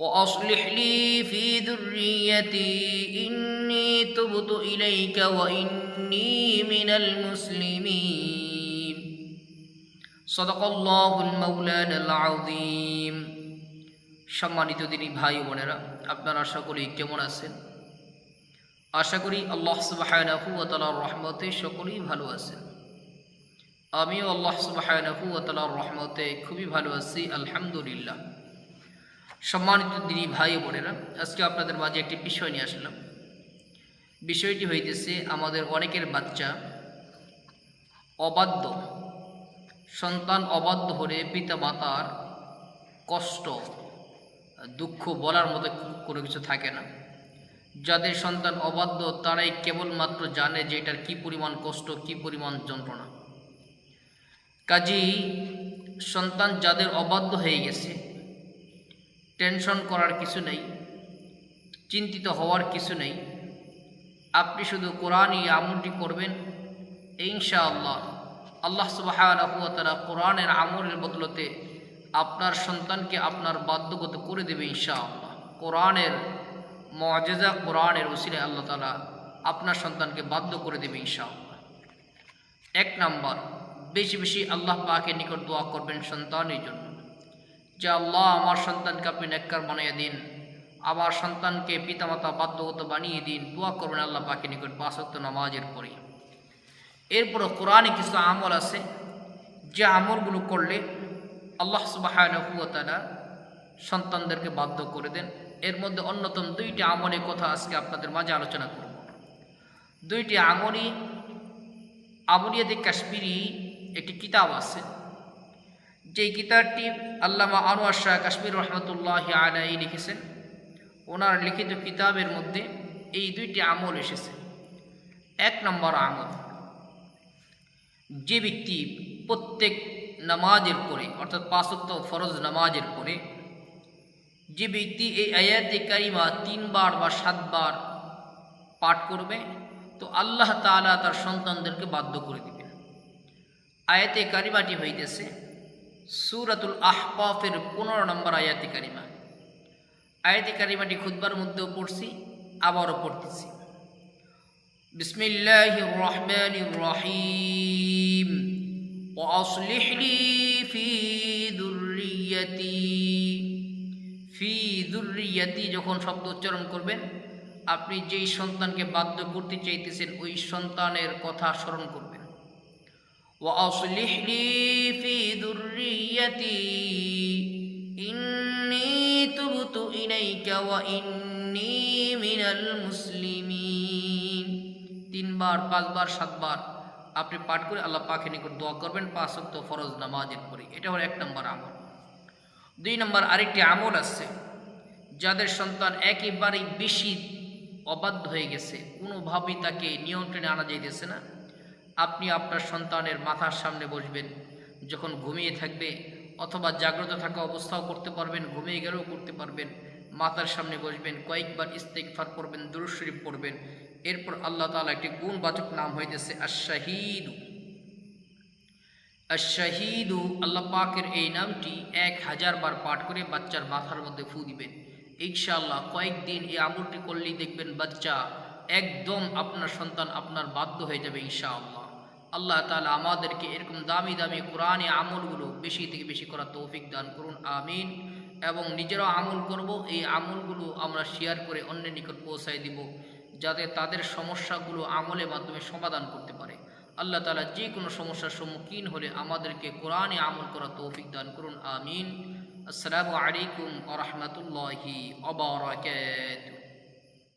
وأصلح لي في ذريتي إني تبت إليك وإني من المسلمين صدق الله المولانا العظيم সম্মানিত দিনী ভাই ও বোনেরা আপনারা সকলেই কেমন আছেন আশা করি আল্লাহ সুবাহানাহু ও তালার রহমতে সকলেই ভালো আছেন আমিও আল্লাহ সুবাহানাহু ও তালার রহমতে খুবই ভালো আছি আলহামদুলিল্লাহ সম্মানিত দিনী ভাই বোনেরা, আজকে আপনাদের মাঝে একটি বিষয় নিয়ে আসলাম। বিষয়টি হইতেছে আমাদের অনেকের বাচ্চা অবাধ্য, সন্তান অবাধ্য হলে পিতা মাতার কষ্ট, দুঃখ বলার মতো কোনো কিছু থাকে না। যাদের সন্তান অবাধ্য, তারাই কেবলমাত্র জানে যে এটার কী পরিমাণ কষ্ট, কী পরিমাণ যন্ত্রণা। কাজেই সন্তান যাদের অবাধ্য হয়ে গেছে টেনশন করার কিছু নেই, চিন্তিত হওয়ার কিছু নেই। আপনি শুধু কোরআনই আমলটি করবেন, ইনশাআল্লাহ। আল্লাহ সুবাহ কোরআনের আমলের বদলতে আপনার সন্তানকে আপনার বাধ্যগত করে দেবে ইনশাআল্লাহ। কোরআনের মজেজা কোরআনের ওসিলে আল্লাহ তালা আপনার সন্তানকে বাধ্য করে দেবে ইনশাআল্লাহ। এক নাম্বার, বেশি বেশি আল্লাহ পাকে নিকট দোয়া করবেন সন্তানের জন্য। যে আল্লাহ আমার সন্তানকে আপনি নেককার বানিয়ে দিন, আমার সন্তানকে পিতামাতা বাধ্যগত বানিয়ে দিন, দোয়া করবেন আল্লাহ পাকে নিকট বাসক্ত নামাজের পরে। এরপরও কোরআনে কিছু আমল আছে, যে আমলগুলো করলে আল্লাহ সুবাহানুতালা সন্তানদেরকে বাধ্য করে দেন। এর মধ্যে অন্যতম দুইটি আমলের কথা আজকে আপনাদের মাঝে আলোচনা করব। দুইটি আমলই আমলিয়াতে কাশ্মীরি একটি কিতাব আছে যে কিতাবটি আল্লামা আনোয়ার শাহ কাশ্মীর রহমতুল্লাহ আলাই লিখেছেন, ওনার লিখিত কিতাবের মধ্যে এই দুইটি আমল এসেছে। এক নম্বর আমল, যে ব্যক্তি প্রত্যেক নামাজের পরে, অর্থাৎ পাঁচত্ব ফরজ নামাজের পরে, যে ব্যক্তি এই আয়াতে কারিমা তিনবার বা সাতবার পাঠ করবে, তো আল্লাহ তালা তার সন্তানদেরকে বাধ্য করে দিবেন। আয়াতে কারিমাটি হইতেছে সুরাতুল আহকাফের পনেরো নম্বর আয়াতি কারিমা আয়াতি কারিমাটি খুদবার মধ্যেও পড়ছি আবারও পড়তেছি বিসমিল্লাহ রহমান রহিম وأصلح لي في ذريتي ফি দুর্রিয়াতি যখন শব্দ উচ্চারণ করবেন আপনি যেই সন্তানকে বাধ্য করতে চাইতেছেন ওই সন্তানের কথা স্মরণ করবেন وأصلح لي في ذريتي إني تبت إليك وإني من المسلمين তিনবার পাঁচবার সাতবার আপনি পাঠ করে আল্লাহ পাখে নিকট দোয়া করবেন পাঁচ অক্ত ফরজ নামাজের পরে এটা হলো এক নম্বর আমল দুই নম্বর আরেকটি আমল আছে যাদের সন্তান একেবারেই বেশি অবাধ্য হয়ে গেছে কোনোভাবেই তাকে নিয়ন্ত্রণে আনা যাইতেছে না আপনি আপনার সন্তানের মাথার সামনে বসবেন, যখন ঘুমিয়ে থাকবে অথবা জাগ্রত থাকা অবস্থাও করতে পারবেন, ঘুমিয়ে গেলেও করতে পারবেন, মাথার সামনে বসবেন, কয়েকবার ইস্তেকফার পড়বেন দুরুশরীফ পড়বেন, এরপর আল্লাহ তালা একটি গুণবাচক নাম হইতেছে আশাহিদু আশাহিদু আল্লাহ পাকের এই নামটি এক হাজার বার পাঠ করে বাচ্চার মাথার মধ্যে ফু দিবেন। ইনশাআল্লাহ কয়েকদিন এই আমলটি করলেই দেখবেন বাচ্চা একদম আপনার সন্তান আপনার বাধ্য হয়ে যাবে ইনশাআল্লাহ। আল্লাহ তালা আমাদেরকে এরকম দামি দামি কোরআনে আমলগুলো বেশি থেকে বেশি করার তৌফিক দান করুন, আমিন। এবং নিজেরাও আমল করব, এই আমলগুলো আমরা শেয়ার করে অন্যের নিকট পৌঁছায় দিব, যাতে তাদের সমস্যাগুলো আমলের মাধ্যমে সমাধান করতে পারে। আল্লাহ তালা যে কোনো সমস্যার সম্মুখীন হলে আমাদেরকে কোরআনে আমল করার তৌফিক দান করুন, আমিন। আসসালামু আলাইকুম আ রহমতুল্লাহি